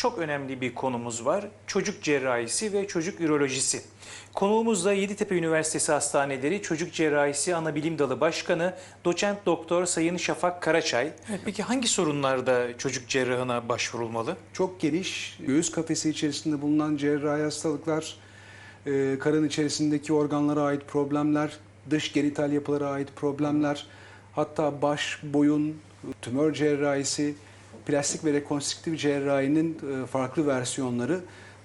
çok önemli bir konumuz var. Çocuk cerrahisi ve çocuk ürolojisi. Konuğumuz da Yeditepe Üniversitesi Hastaneleri Çocuk Cerrahisi Anabilim Dalı Başkanı Doçent Doktor Sayın Şafak Karaçay. Evet, peki hangi sorunlarda çocuk cerrahına başvurulmalı? Çok geniş, göğüs kafesi içerisinde bulunan cerrahi hastalıklar, e, karın içerisindeki organlara ait problemler, dış genital yapılara ait problemler, hatta baş, boyun, tümör cerrahisi, plastik ve rekonstrüktif cerrahinin e, farklı versiyonları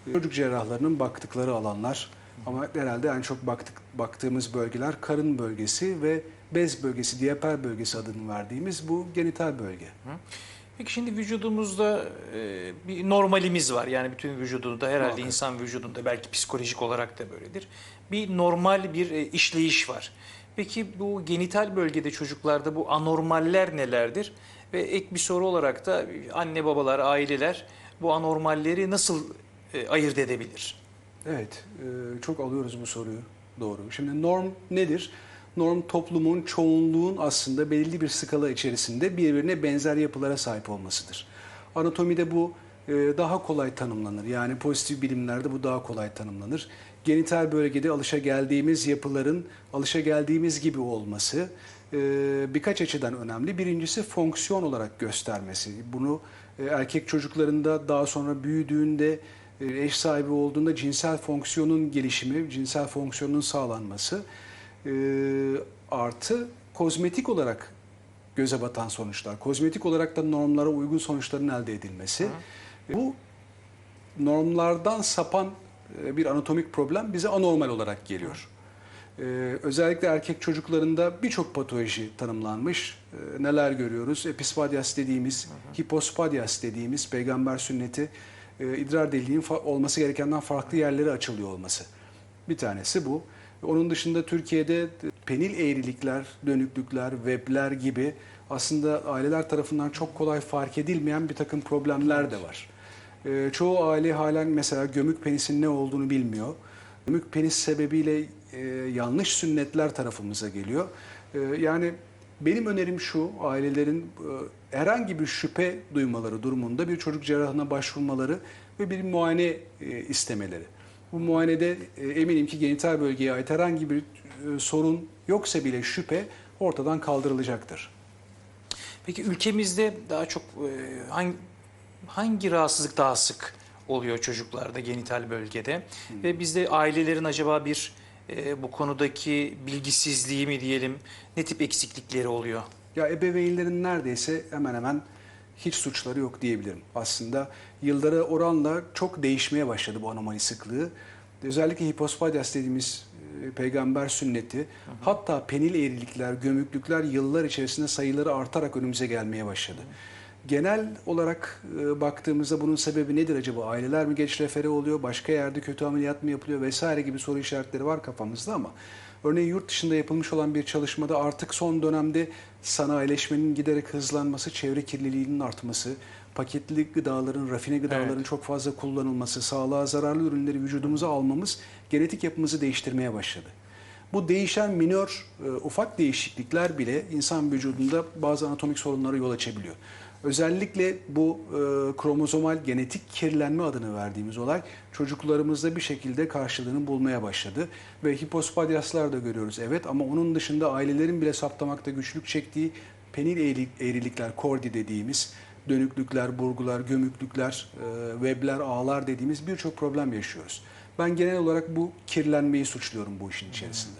e, çocuk cerrahlarının baktıkları alanlar. Ama herhalde en çok baktık, baktığımız bölgeler karın bölgesi ve bez bölgesi, diaper bölgesi adını verdiğimiz bu genital bölge. Peki şimdi vücudumuzda e, bir normalimiz var. Yani bütün vücudunda herhalde Muhakkak. insan vücudunda belki psikolojik olarak da böyledir. Bir normal bir e, işleyiş var. Peki bu genital bölgede çocuklarda bu anormaller nelerdir? Ve ek bir soru olarak da anne babalar, aileler bu anormalleri nasıl e, ayırt edebilir? Evet, e, çok alıyoruz bu soruyu. Doğru. Şimdi norm nedir? Norm toplumun, çoğunluğun aslında belirli bir skala içerisinde birbirine benzer yapılara sahip olmasıdır. Anatomide bu e, daha kolay tanımlanır. Yani pozitif bilimlerde bu daha kolay tanımlanır. Genital bölgede alışageldiğimiz yapıların alışageldiğimiz gibi olması e, birkaç açıdan önemli. Birincisi fonksiyon olarak göstermesi. Bunu e, erkek çocuklarında daha sonra büyüdüğünde e, eş sahibi olduğunda cinsel fonksiyonun gelişimi, cinsel fonksiyonun sağlanması e, artı kozmetik olarak göze batan sonuçlar, kozmetik olarak da normlara uygun sonuçların elde edilmesi. Bu normlardan sapan bir anatomik problem bize anormal olarak geliyor. Ee, özellikle erkek çocuklarında birçok patoloji tanımlanmış. Ee, neler görüyoruz? Epispadias dediğimiz, hipospadias dediğimiz peygamber sünneti e, idrar deliğinin olması gerekenden farklı yerlere açılıyor olması. Bir tanesi bu. Onun dışında Türkiye'de penil eğrilikler, dönüklükler, webler gibi aslında aileler tarafından çok kolay fark edilmeyen bir takım problemler de var. Ee, çoğu aile halen mesela gömük penisin ne olduğunu bilmiyor. Gömük penis sebebiyle e, yanlış sünnetler tarafımıza geliyor. E, yani benim önerim şu, ailelerin e, herhangi bir şüphe duymaları durumunda bir çocuk cerrahına başvurmaları ve bir muayene e, istemeleri. Bu muayenede e, eminim ki genital bölgeye ait herhangi bir e, sorun yoksa bile şüphe ortadan kaldırılacaktır. Peki ülkemizde daha çok e, hangi, hangi rahatsızlık daha sık oluyor çocuklarda genital bölgede? Ve bizde ailelerin acaba bir e, bu konudaki bilgisizliği mi diyelim ne tip eksiklikleri oluyor? Ya ebeveynlerin neredeyse hemen hemen hiç suçları yok diyebilirim. Aslında yıllara oranla çok değişmeye başladı bu anomali sıklığı. Özellikle hipospadias dediğimiz e, peygamber sünneti, hatta penil eğrilikler, gömüklükler yıllar içerisinde sayıları artarak önümüze gelmeye başladı. Genel olarak e, baktığımızda bunun sebebi nedir acaba? Aileler mi geç refere oluyor, başka yerde kötü ameliyat mı yapılıyor vesaire gibi soru işaretleri var kafamızda ama örneğin yurt dışında yapılmış olan bir çalışmada artık son dönemde sanayileşmenin giderek hızlanması, çevre kirliliğinin artması, paketli gıdaların, rafine gıdaların Evet. çok fazla kullanılması, sağlığa zararlı ürünleri vücudumuza almamız genetik yapımızı değiştirmeye başladı. Bu değişen minör e, ufak değişiklikler bile insan vücudunda bazı anatomik sorunlara yol açabiliyor. Özellikle bu e, kromozomal genetik kirlenme adını verdiğimiz olay çocuklarımızda bir şekilde karşılığını bulmaya başladı. Ve hipospadiaslar da görüyoruz evet ama onun dışında ailelerin bile saptamakta güçlük çektiği penil eğri- eğrilikler, kordi dediğimiz dönüklükler, burgular, gömüklükler, e, webler, ağlar dediğimiz birçok problem yaşıyoruz. Ben genel olarak bu kirlenmeyi suçluyorum bu işin içerisinde.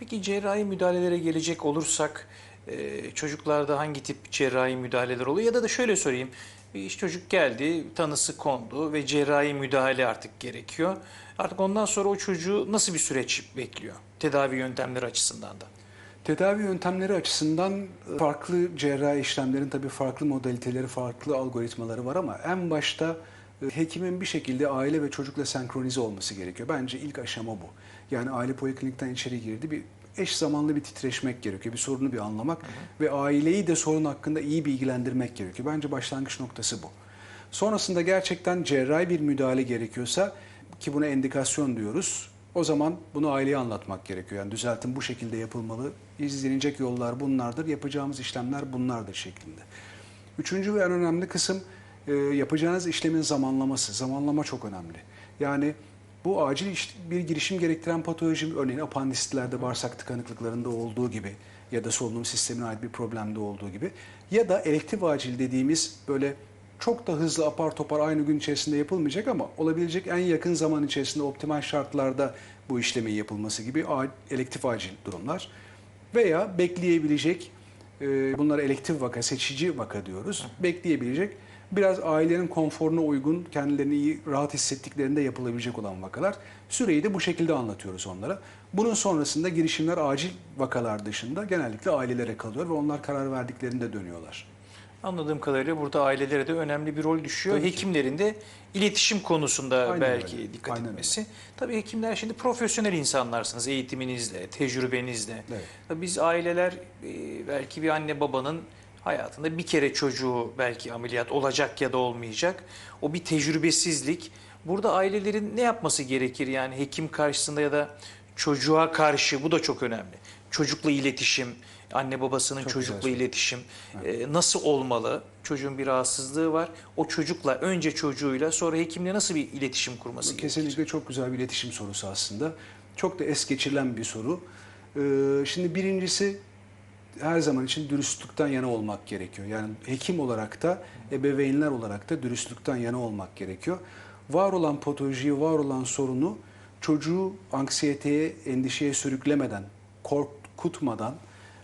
Peki cerrahi müdahalelere gelecek olursak e, çocuklarda hangi tip cerrahi müdahaleler oluyor? Ya da da şöyle sorayım. Bir çocuk geldi, tanısı kondu ve cerrahi müdahale artık gerekiyor. Artık ondan sonra o çocuğu nasıl bir süreç bekliyor? Tedavi yöntemleri açısından da. Tedavi yöntemleri açısından e, farklı cerrahi işlemlerin tabii farklı modaliteleri, farklı algoritmaları var ama en başta e, hekimin bir şekilde aile ve çocukla senkronize olması gerekiyor. Bence ilk aşama bu. Yani aile poliklinikten içeri girdi bir eş zamanlı bir titreşmek gerekiyor. Bir sorunu bir anlamak ve aileyi de sorun hakkında iyi bilgilendirmek gerekiyor. Bence başlangıç noktası bu. Sonrasında gerçekten cerrahi bir müdahale gerekiyorsa ki buna endikasyon diyoruz. O zaman bunu aileye anlatmak gerekiyor. Yani düzeltim bu şekilde yapılmalı. İzlenecek yollar bunlardır. Yapacağımız işlemler bunlardır şeklinde. Üçüncü ve en önemli kısım e, yapacağınız işlemin zamanlaması. Zamanlama çok önemli. Yani bu acil iş- bir girişim gerektiren patoloji örneğin apandistitlerde bağırsak tıkanıklıklarında olduğu gibi ya da solunum sistemine ait bir problemde olduğu gibi ya da elektif acil dediğimiz böyle çok da hızlı apar topar aynı gün içerisinde yapılmayacak ama olabilecek en yakın zaman içerisinde optimal şartlarda bu işlemin yapılması gibi elektif acil durumlar veya bekleyebilecek e, bunlara elektif vaka, seçici vaka diyoruz. Bekleyebilecek biraz ailenin konforuna uygun, kendilerini iyi, rahat hissettiklerinde yapılabilecek olan vakalar. Süreyi de bu şekilde anlatıyoruz onlara. Bunun sonrasında girişimler acil vakalar dışında genellikle ailelere kalıyor ve onlar karar verdiklerinde dönüyorlar. Anladığım kadarıyla burada ailelere de önemli bir rol düşüyor. Tabii ki. Hekimlerin de iletişim konusunda Aynen belki öyle. dikkat Aynen etmesi. Tabii hekimler şimdi profesyonel insanlarsınız eğitiminizle, tecrübenizle. Evet. Tabii Biz aileler e, belki bir anne babanın hayatında bir kere çocuğu belki ameliyat olacak ya da olmayacak. O bir tecrübesizlik. Burada ailelerin ne yapması gerekir yani hekim karşısında ya da çocuğa karşı bu da çok önemli. Çocukla iletişim, anne babasının Çok çocukla iletişim e, nasıl olmalı? Çocuğun bir rahatsızlığı var. O çocukla önce çocuğuyla sonra hekimle nasıl bir iletişim kurması gerekir? Kesinlikle çok güzel bir iletişim sorusu aslında. Çok da es geçirilen bir soru. Ee, şimdi birincisi her zaman için dürüstlükten yana olmak gerekiyor. Yani hekim olarak da ebeveynler olarak da dürüstlükten yana olmak gerekiyor. Var olan patolojiyi, var olan sorunu çocuğu anksiyeteye, endişeye sürüklemeden, korkutmadan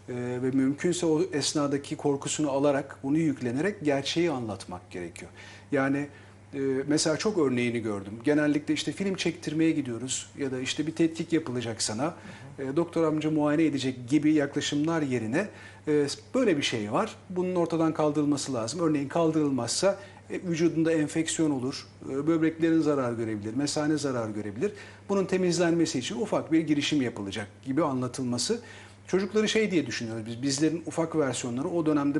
e, ve mümkünse o esnadaki korkusunu alarak, bunu yüklenerek gerçeği anlatmak gerekiyor. Yani e, mesela çok örneğini gördüm. Genellikle işte film çektirmeye gidiyoruz ya da işte bir tetkik yapılacak sana. E, doktor amca muayene edecek gibi yaklaşımlar yerine e, böyle bir şey var. Bunun ortadan kaldırılması lazım. Örneğin kaldırılmazsa e, vücudunda enfeksiyon olur, e, böbreklerin zarar görebilir, mesane zarar görebilir. Bunun temizlenmesi için ufak bir girişim yapılacak gibi anlatılması. Çocukları şey diye düşünüyoruz biz, bizlerin ufak versiyonları o dönemde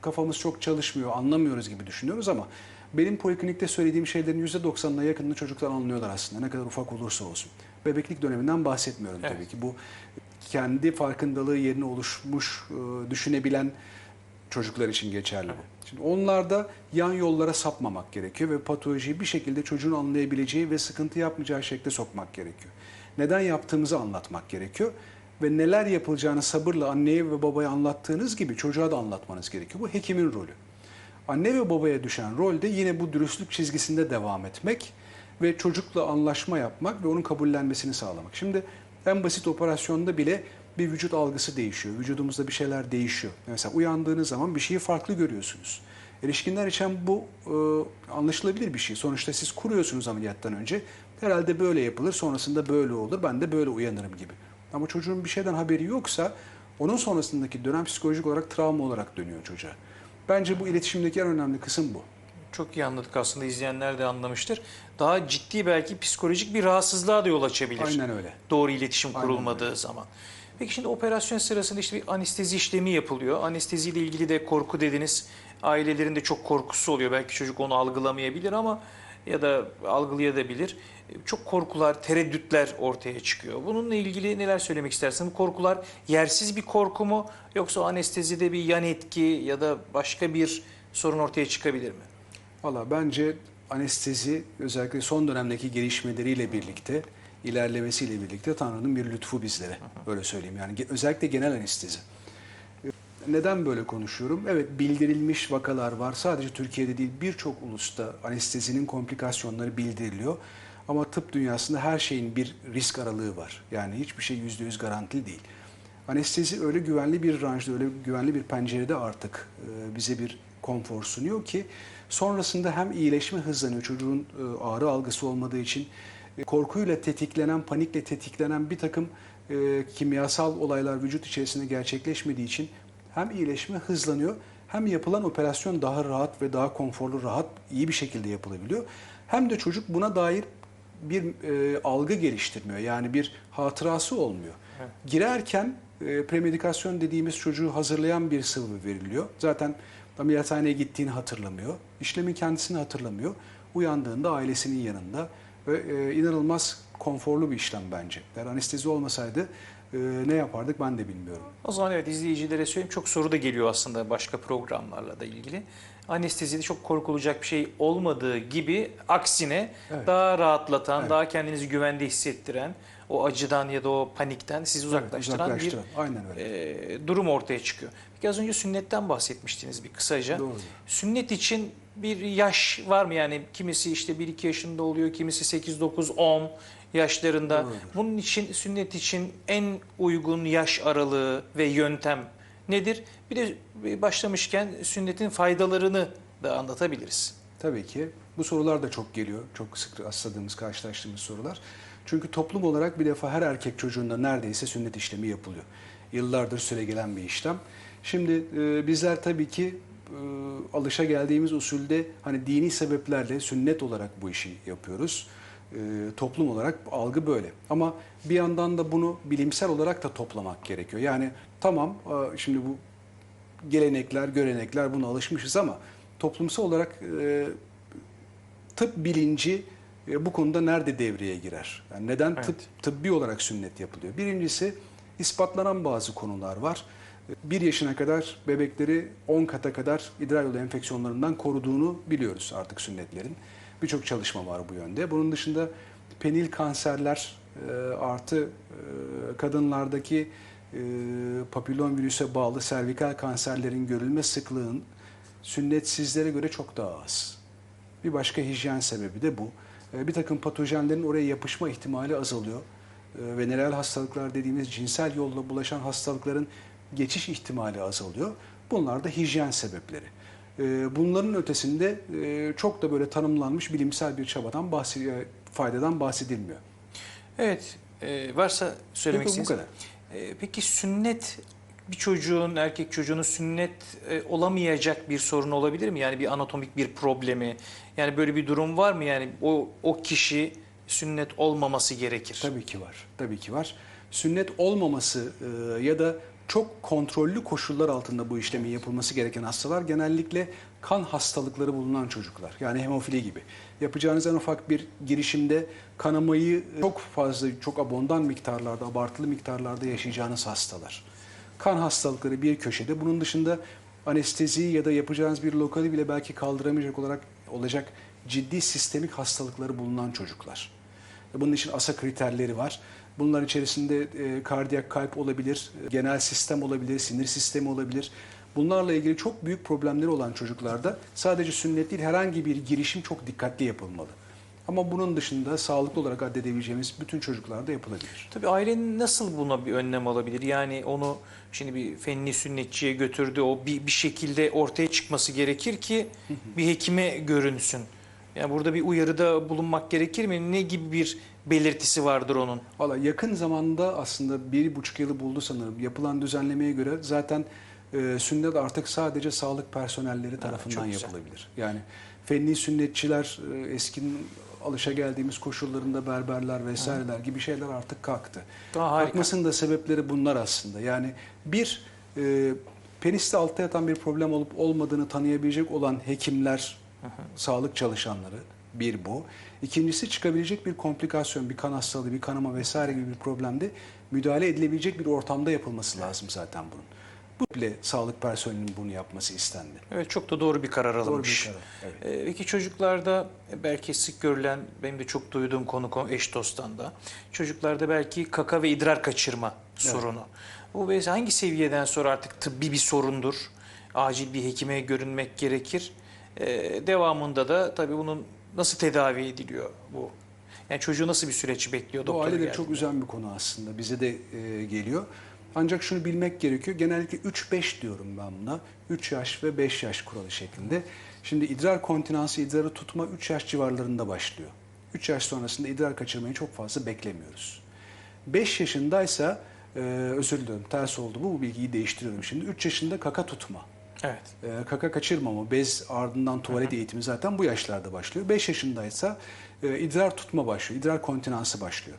kafamız çok çalışmıyor, anlamıyoruz gibi düşünüyoruz ama benim poliklinikte söylediğim şeylerin %90'ına yakınını çocuklar anlıyorlar aslında ne kadar ufak olursa olsun. Bebeklik döneminden bahsetmiyorum Evet. tabii ki. Bu kendi farkındalığı yerine oluşmuş, e, düşünebilen çocuklar için geçerli bu. Şimdi onlarda yan yollara sapmamak gerekiyor ve patolojiyi bir şekilde çocuğun anlayabileceği ve sıkıntı yapmayacağı şekilde sokmak gerekiyor. Neden yaptığımızı anlatmak gerekiyor ve neler yapılacağını sabırla anneye ve babaya anlattığınız gibi çocuğa da anlatmanız gerekiyor. Bu hekimin rolü. Anne ve babaya düşen rol de yine bu dürüstlük çizgisinde devam etmek ve çocukla anlaşma yapmak ve onun kabullenmesini sağlamak. Şimdi en basit operasyonda bile bir vücut algısı değişiyor. Vücudumuzda bir şeyler değişiyor. Mesela uyandığınız zaman bir şeyi farklı görüyorsunuz. Erişkinler için bu e, anlaşılabilir bir şey. Sonuçta siz kuruyorsunuz ameliyattan önce. Herhalde böyle yapılır, sonrasında böyle olur, ben de böyle uyanırım gibi. Ama çocuğun bir şeyden haberi yoksa onun sonrasındaki dönem psikolojik olarak travma olarak dönüyor çocuğa. Bence bu iletişimdeki en önemli kısım bu. Çok iyi anladık aslında izleyenler de anlamıştır. Daha ciddi belki psikolojik bir rahatsızlığa da yol açabilir. Aynen öyle. Doğru iletişim Aynen kurulmadığı zaman. Peki şimdi operasyon sırasında işte bir anestezi işlemi yapılıyor. Anesteziyle ilgili de korku dediniz. Ailelerin de çok korkusu oluyor. Belki çocuk onu algılamayabilir ama ya da algılayabilir. Çok korkular, tereddütler ortaya çıkıyor. Bununla ilgili neler söylemek istersin? Korkular yersiz bir korku mu yoksa anestezide bir yan etki ya da başka bir sorun ortaya çıkabilir mi? Valla bence anestezi özellikle son dönemdeki gelişmeleriyle birlikte, ilerlemesiyle birlikte Tanrı'nın bir lütfu bizlere. Böyle söyleyeyim yani özellikle genel anestezi. Neden böyle konuşuyorum? Evet bildirilmiş vakalar var. Sadece Türkiye'de değil birçok ulusta anestezinin komplikasyonları bildiriliyor. Ama tıp dünyasında her şeyin bir risk aralığı var. Yani hiçbir şey yüzde yüz garantili değil. Anestezi öyle güvenli bir ranjda, öyle güvenli bir pencerede artık e, bize bir konfor sunuyor ki sonrasında hem iyileşme hızlanıyor çocuğun e, ağrı algısı olmadığı için e, korkuyla tetiklenen, panikle tetiklenen bir takım e, kimyasal olaylar vücut içerisinde gerçekleşmediği için hem iyileşme hızlanıyor hem yapılan operasyon daha rahat ve daha konforlu, rahat, iyi bir şekilde yapılabiliyor. Hem de çocuk buna dair bir e, algı geliştirmiyor. Yani bir hatırası olmuyor. Girerken e, premedikasyon dediğimiz çocuğu hazırlayan bir sıvı veriliyor. Zaten ameliyathaneye gittiğini hatırlamıyor. İşlemin kendisini hatırlamıyor. Uyandığında ailesinin yanında ve e, inanılmaz konforlu bir işlem bence. Eğer anestezi olmasaydı e, ne yapardık ben de bilmiyorum. O zaman evet izleyicilere söyleyeyim. Çok soru da geliyor aslında başka programlarla da ilgili. Anestezide çok korkulacak bir şey olmadığı gibi aksine Evet. daha rahatlatan, Evet. daha kendinizi güvende hissettiren, o acıdan ya da o panikten sizi uzaklaştıran Evet, bir uzaklaştıran. Aynen öyle. e, durum ortaya çıkıyor. Peki az önce sünnetten bahsetmiştiniz bir kısaca. Doğrudur. Sünnet için bir yaş var mı? Yani kimisi işte 1-2 yaşında oluyor, kimisi 8-9-10 yaşlarında. Doğrudur. Bunun için sünnet için en uygun yaş aralığı ve yöntem nedir? Bir de başlamışken sünnetin faydalarını da anlatabiliriz. Tabii ki. Bu sorular da çok geliyor. Çok sık rastladığımız, karşılaştığımız sorular. Çünkü toplum olarak bir defa her erkek çocuğunda neredeyse sünnet işlemi yapılıyor. Yıllardır süre gelen bir işlem. Şimdi e, bizler tabii ki e, alışa geldiğimiz usulde hani dini sebeplerle sünnet olarak bu işi yapıyoruz. E, toplum olarak algı böyle. Ama bir yandan da bunu bilimsel olarak da toplamak gerekiyor. Yani tamam e, şimdi bu gelenekler, görenekler buna alışmışız ama toplumsal olarak e, tıp bilinci e, bu konuda nerede devreye girer? Yani neden Evet. tıp tıbbi olarak sünnet yapılıyor? Birincisi ispatlanan bazı konular var. 1 yaşına kadar bebekleri 10 kata kadar idrar yolu enfeksiyonlarından koruduğunu biliyoruz artık sünnetlerin. Birçok çalışma var bu yönde. Bunun dışında penil kanserler e, artı e, kadınlardaki e, papillon virüse bağlı servikal kanserlerin görülme sıklığın sünnetsizlere göre çok daha az. Bir başka hijyen sebebi de bu. E, Bir takım patojenlerin oraya yapışma ihtimali azalıyor. Venereal hastalıklar dediğimiz cinsel yolla bulaşan hastalıkların geçiş ihtimali azalıyor. Bunlar da hijyen sebepleri. E, Bunların ötesinde e, çok da böyle tanımlanmış bilimsel bir çabadan bahsediyor, faydadan bahsedilmiyor. Evet, e, varsa söylemek Yok, bu kadar. E, peki sünnet bir çocuğun, erkek çocuğunun sünnet e, olamayacak bir sorun olabilir mi? Yani bir anatomik bir problemi. Yani böyle bir durum var mı? Yani o o kişi sünnet olmaması gerekir. Tabii ki var. Tabii ki var. Sünnet olmaması e, ya da çok kontrollü koşullar altında bu işlemin yapılması gereken hastalar genellikle kan hastalıkları bulunan çocuklar. Yani hemofili gibi. Yapacağınız en ufak bir girişimde kanamayı çok fazla, çok abondan miktarlarda, abartılı miktarlarda yaşayacağınız hastalar. Kan hastalıkları bir köşede. Bunun dışında anestezi ya da yapacağınız bir lokali bile belki kaldıramayacak olarak olacak ciddi sistemik hastalıkları bulunan çocuklar. Bunun için ASA kriterleri var. Bunlar içerisinde e, kardiyak kalp olabilir, e, genel sistem olabilir, sinir sistemi olabilir. Bunlarla ilgili çok büyük problemleri olan çocuklarda sadece sünnet değil herhangi bir girişim çok dikkatli yapılmalı. Ama bunun dışında sağlıklı olarak addedebileceğimiz bütün çocuklarda yapılabilir. Tabii ailenin nasıl buna bir önlem alabilir? Yani onu şimdi bir fenli sünnetçiye götürdü. O bir, bir şekilde ortaya çıkması gerekir ki bir hekime görünsün. Yani burada bir uyarıda bulunmak gerekir mi? Ne gibi bir belirtisi vardır onun? Valla yakın zamanda aslında bir buçuk yılı buldu sanırım. Yapılan düzenlemeye göre zaten e, sünnet artık sadece sağlık personelleri tarafından güzel. yapılabilir. Yani fenli sünnetçiler e, eskinin alışa geldiğimiz koşullarında berberler vesaireler gibi şeyler artık kalktı. Kalkmasının da sebepleri bunlar aslında. Yani bir e, peniste altta yatan bir problem olup olmadığını tanıyabilecek olan hekimler, sağlık çalışanları bir bu. İkincisi çıkabilecek bir komplikasyon, bir kan hastalığı, bir kanama vesaire gibi bir problemde müdahale edilebilecek bir ortamda yapılması lazım zaten bunun. Bu bile sağlık personelinin bunu yapması istendi. Evet çok da doğru bir karar Doğru bir alınmış. karar. Evet. Ee, Peki çocuklarda belki sık görülen, benim de çok duyduğum konu konu eş dosttan da. Çocuklarda belki kaka ve idrar kaçırma sorunu. Bu hangi seviyeden sonra artık tıbbi bir sorundur? Acil bir hekime görünmek gerekir. Ee, devamında da tabii bunun nasıl tedavi ediliyor bu? Yani çocuğu nasıl bir süreç bekliyor Bu doktora aileleri çok üzen bir konu aslında. Bize de e, geliyor. Ancak şunu bilmek gerekiyor. Genellikle 3-5 diyorum ben buna. 3 yaş ve 5 yaş kuralı şeklinde. Şimdi idrar kontinansı, idrarı tutma 3 yaş civarlarında başlıyor. 3 yaş sonrasında idrar kaçırmayı çok fazla beklemiyoruz. 5 yaşındaysa, e, özür diliyorum ters oldu bu, bu bilgiyi değiştiriyorum şimdi. 3 yaşında kaka tutma. Evet. E, kaka kaçırmama, bez ardından tuvalet eğitimi zaten bu yaşlarda başlıyor. 5 yaşındaysa e, idrar tutma başlıyor, idrar kontinansı başlıyor.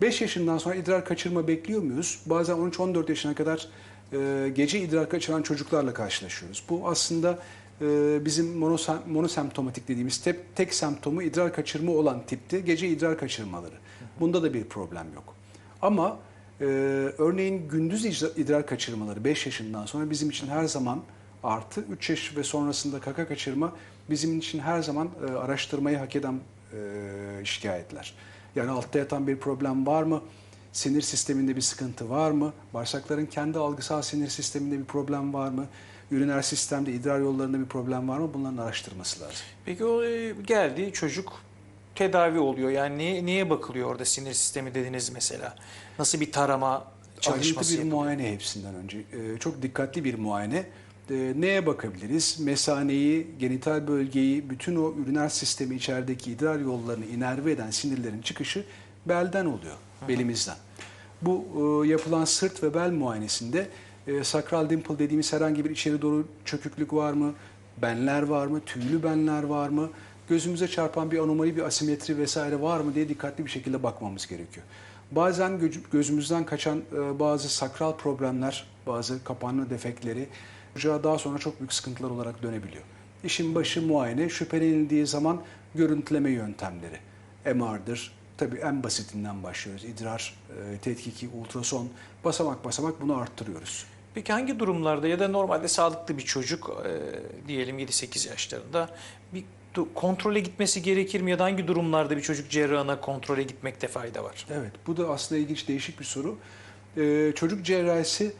5 yaşından sonra idrar kaçırma bekliyor muyuz? Bazen 13-14 yaşına kadar e, gece idrar kaçıran çocuklarla karşılaşıyoruz. Bu aslında e, bizim monosem, monosemptomatik dediğimiz tek, tek semptomu idrar kaçırma olan tipte gece idrar kaçırmaları. Bunda da bir problem yok. Ama Ee, örneğin gündüz idrar kaçırmaları 5 yaşından sonra bizim için her zaman artı 3 yaş ve sonrasında kaka kaçırma bizim için her zaman e, araştırmayı hak eden e, şikayetler. Yani altta yatan bir problem var mı? Sinir sisteminde bir sıkıntı var mı? Bağırsakların kendi algısal sinir sisteminde bir problem var mı? Üriner sistemde, idrar yollarında bir problem var mı? Bunların araştırması lazım. Peki o e, geldi çocuk tedavi oluyor. Yani neye, neye bakılıyor orada sinir sistemi dediniz mesela? Nasıl bir tarama çalışması Ayrıntı bir yapılıyor? muayene hepsinden önce. Ee, çok dikkatli bir muayene. Ee, neye bakabiliriz? Mesaneyi, genital bölgeyi, bütün o üriner sistemi içerideki idrar yollarını inerve eden sinirlerin çıkışı belden oluyor, belimizden. Bu e, yapılan sırt ve bel muayenesinde e, sakral dimple dediğimiz herhangi bir içeri doğru çöküklük var mı? Benler var mı? Tüylü benler var mı? Gözümüze çarpan bir anomali, bir asimetri vesaire var mı diye dikkatli bir şekilde bakmamız gerekiyor. Bazen gö- gözümüzden kaçan e, bazı sakral problemler, bazı kapanma defektleri çocuğa daha sonra çok büyük sıkıntılar olarak dönebiliyor. İşin başı muayene, şüphelenildiği zaman görüntüleme yöntemleri. MR'dır, tabii en basitinden başlıyoruz. İdrar, e, tetkiki, ultrason, basamak basamak bunu arttırıyoruz. Peki hangi durumlarda ya da normalde sağlıklı bir çocuk e, diyelim 7-8 yaşlarında bir kontrole gitmesi gerekir mi ya da hangi durumlarda bir çocuk cerrahına kontrole gitmekte fayda var? Evet, bu da aslında ilginç, değişik bir soru. Ee, çocuk cerrahisi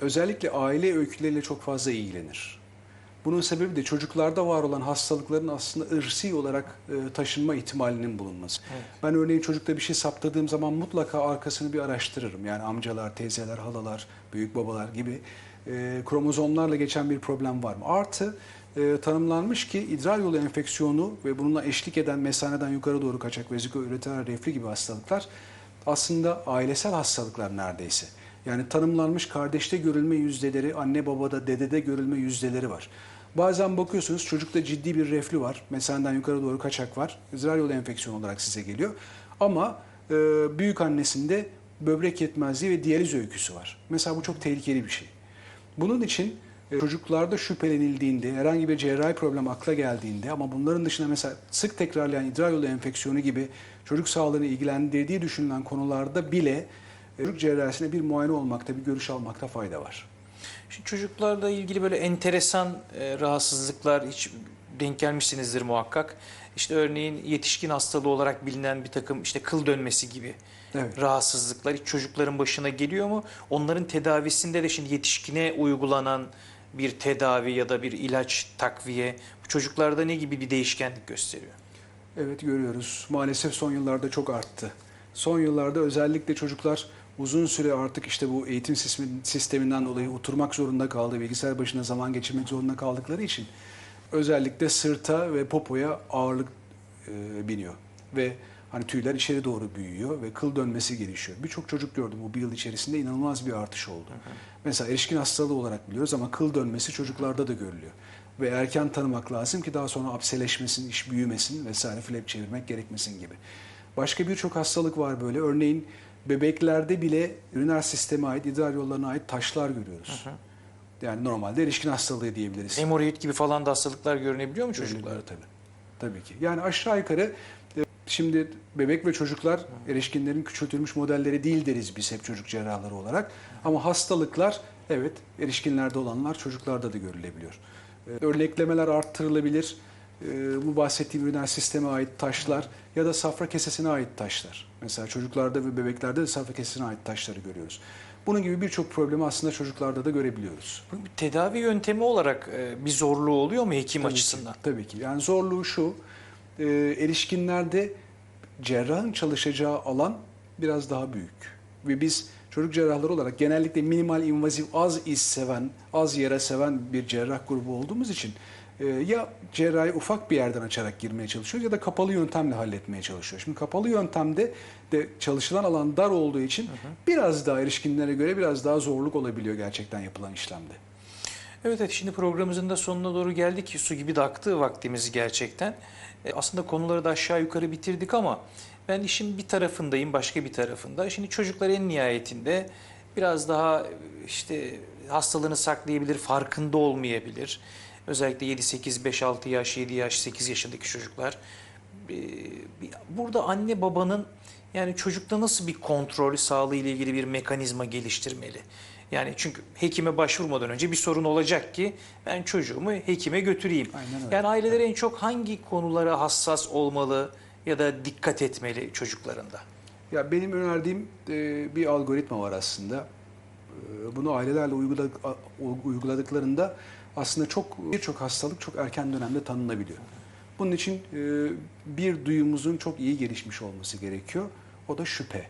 özellikle aile öyküleriyle çok fazla ilgilenir. Bunun sebebi de çocuklarda var olan hastalıkların aslında ırsi olarak e, taşınma ihtimalinin bulunması. Evet. Ben örneğin çocukta bir şey saptadığım zaman mutlaka arkasını bir araştırırım. Yani amcalar, teyzeler, halalar, büyük babalar gibi e, kromozomlarla geçen bir problem var mı? Artı e, tanımlanmış ki idrar yolu enfeksiyonu ve bununla eşlik eden mesaneden yukarı doğru kaçak vezikoüreter reflü gibi hastalıklar aslında ailesel hastalıklar neredeyse. Yani tanımlanmış kardeşte görülme yüzdeleri, anne babada, dedede görülme yüzdeleri var. Bazen bakıyorsunuz çocukta ciddi bir reflü var. Mesaneden yukarı doğru kaçak var. İdrar yolu enfeksiyonu olarak size geliyor. Ama e, büyük annesinde böbrek yetmezliği ve diyaliz öyküsü var. Mesela bu çok tehlikeli bir şey. Bunun için e, çocuklarda şüphelenildiğinde, herhangi bir cerrahi problem akla geldiğinde ama bunların dışında mesela sık tekrarlayan idrar yolu enfeksiyonu gibi çocuk sağlığını ilgilendirdiği düşünülen konularda bile çocuk cerrahisine bir muayene olmakta, bir görüş almakta fayda var. Şimdi çocuklarla ilgili böyle enteresan e, rahatsızlıklar hiç denk gelmişsinizdir muhakkak. İşte örneğin yetişkin hastalığı olarak bilinen bir takım işte kıl dönmesi gibi Evet. rahatsızlıklar hiç çocukların başına geliyor mu? Onların tedavisinde de şimdi yetişkine uygulanan bir tedavi ya da bir ilaç takviye bu çocuklarda ne gibi bir değişkenlik gösteriyor? Evet görüyoruz. Maalesef son yıllarda çok arttı. Son yıllarda özellikle çocuklar uzun süre artık işte bu eğitim sistemi- sisteminden dolayı oturmak zorunda kaldı, bilgisayar başında zaman geçirmek zorunda kaldıkları için özellikle sırta ve popoya ağırlık e, biniyor. Ve hani tüyler içeri doğru büyüyor ve kıl dönmesi gelişiyor. Birçok çocuk gördüm bu bir yıl içerisinde inanılmaz bir artış oldu. Mesela erişkin hastalığı olarak biliyoruz ama kıl dönmesi çocuklarda da görülüyor. Ve erken tanımak lazım ki daha sonra apseleşmesin, iş büyümesin vesaire flap çevirmek gerekmesin gibi. Başka birçok hastalık var böyle. Örneğin bebeklerde bile üriner sisteme ait, idrar yollarına ait taşlar görüyoruz. Yani normalde erişkin hastalığı diyebiliriz. Hemoroid gibi falan da hastalıklar görünebiliyor mu çocuklarda? Çocuklar tabii. Tabii ki. Yani aşağı yukarı e, şimdi bebek ve çocuklar erişkinlerin küçültülmüş modelleri değil deriz biz hep çocuk cerrahları olarak. Ama hastalıklar evet erişkinlerde olanlar çocuklarda da görülebiliyor. E, Örneklemeler arttırılabilir. E, Bu bahsettiğim üriner sisteme ait taşlar ya da safra kesesine ait taşlar. Mesela çocuklarda ve bebeklerde de safra kesesine ait taşları görüyoruz. Bunun gibi birçok problemi aslında çocuklarda da görebiliyoruz. Tedavi yöntemi olarak e, bir zorluğu oluyor mu hekim Tabii açısından? Ki, tabii ki. Yani zorluğu şu, e, erişkinlerde cerrahın çalışacağı alan biraz daha büyük. Ve biz çocuk cerrahları olarak genellikle minimal invazif, az iz seven, az yara seven bir cerrah grubu olduğumuz için e, ya cerrahi ufak bir yerden açarak girmeye çalışıyoruz ya da kapalı yöntemle halletmeye çalışıyoruz. Şimdi kapalı yöntemde de çalışılan alan dar olduğu için biraz daha erişkinlere göre biraz daha zorluk olabiliyor gerçekten yapılan işlemde. Evet, evet şimdi programımızın da sonuna doğru geldik. Su gibi de aktı vaktimiz gerçekten. E, aslında konuları da aşağı yukarı bitirdik ama ben işin bir tarafındayım, başka bir tarafında. Şimdi çocuklar en nihayetinde biraz daha işte hastalığını saklayabilir, farkında olmayabilir. Özellikle 7, 8, 5, 6 yaş, 7 yaş, 8 yaşındaki çocuklar. E, bir- Burada anne babanın Yani çocukta nasıl bir kontrol sağlığı ile ilgili bir mekanizma geliştirmeli? Yani çünkü hekime başvurmadan önce bir sorun olacak ki ben çocuğumu hekime götüreyim. Aynen öyle. Yani aileler en çok hangi konulara hassas olmalı ya da dikkat etmeli çocuklarında? Ya benim önerdiğim e, bir algoritma var aslında. E, Bunu ailelerle uyguladıklarında aslında çok birçok hastalık çok erken dönemde tanınabiliyor. Bunun için e, bir duyumuzun çok iyi gelişmiş olması gerekiyor. O da şüphe.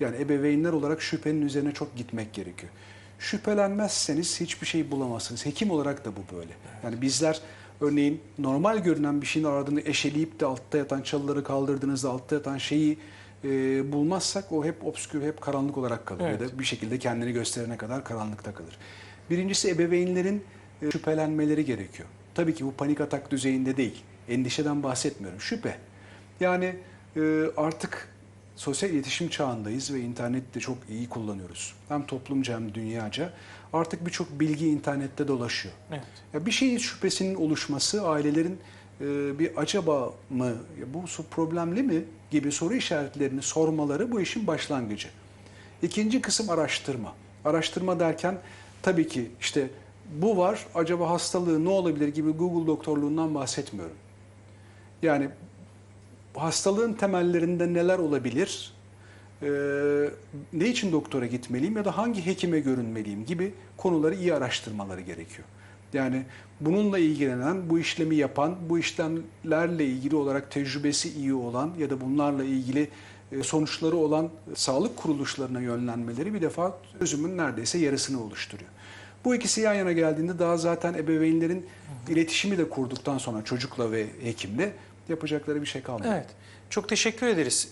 Yani ebeveynler olarak şüphenin üzerine çok gitmek gerekiyor. Şüphelenmezseniz hiçbir şey bulamazsınız. Hekim olarak da bu böyle. Yani bizler örneğin normal görünen bir şeyin ardını eşeleyip de altta yatan çalıları kaldırdığınızda altta yatan şeyi e, bulmazsak o hep obskür, hep karanlık olarak kalır. Evet. Ya da bir şekilde kendini gösterene kadar karanlıkta kalır. Birincisi ebeveynlerin şüphelenmeleri gerekiyor. Tabii ki bu panik atak düzeyinde değil. Endişeden bahsetmiyorum. Şüphe. Yani e, artık sosyal iletişim çağındayız ve interneti de çok iyi kullanıyoruz. Hem toplumca hem dünyaca. Artık birçok bilgi internette dolaşıyor. Evet. Ya bir şeyin şüphesinin oluşması ailelerin e, bir acaba mı, bu su problemli mi gibi soru işaretlerini sormaları bu işin başlangıcı. İkinci kısım araştırma. Araştırma derken tabii ki işte bu var acaba hastalığı ne olabilir gibi Google doktorluğundan bahsetmiyorum. Yani hastalığın temellerinde neler olabilir? Ne için doktora gitmeliyim ya da hangi hekime görünmeliyim gibi konuları iyi araştırmaları gerekiyor. Yani bununla ilgilenen, bu işlemi yapan, bu işlemlerle ilgili olarak tecrübesi iyi olan ya da bunlarla ilgili sonuçları olan sağlık kuruluşlarına yönlenmeleri bir defa çözümün neredeyse yarısını oluşturuyor. Bu ikisi yan yana geldiğinde daha zaten ebeveynlerin iletişimi de kurduktan sonra çocukla ve hekimle yapacakları bir şey kalmıyor. Evet. Çok teşekkür ederiz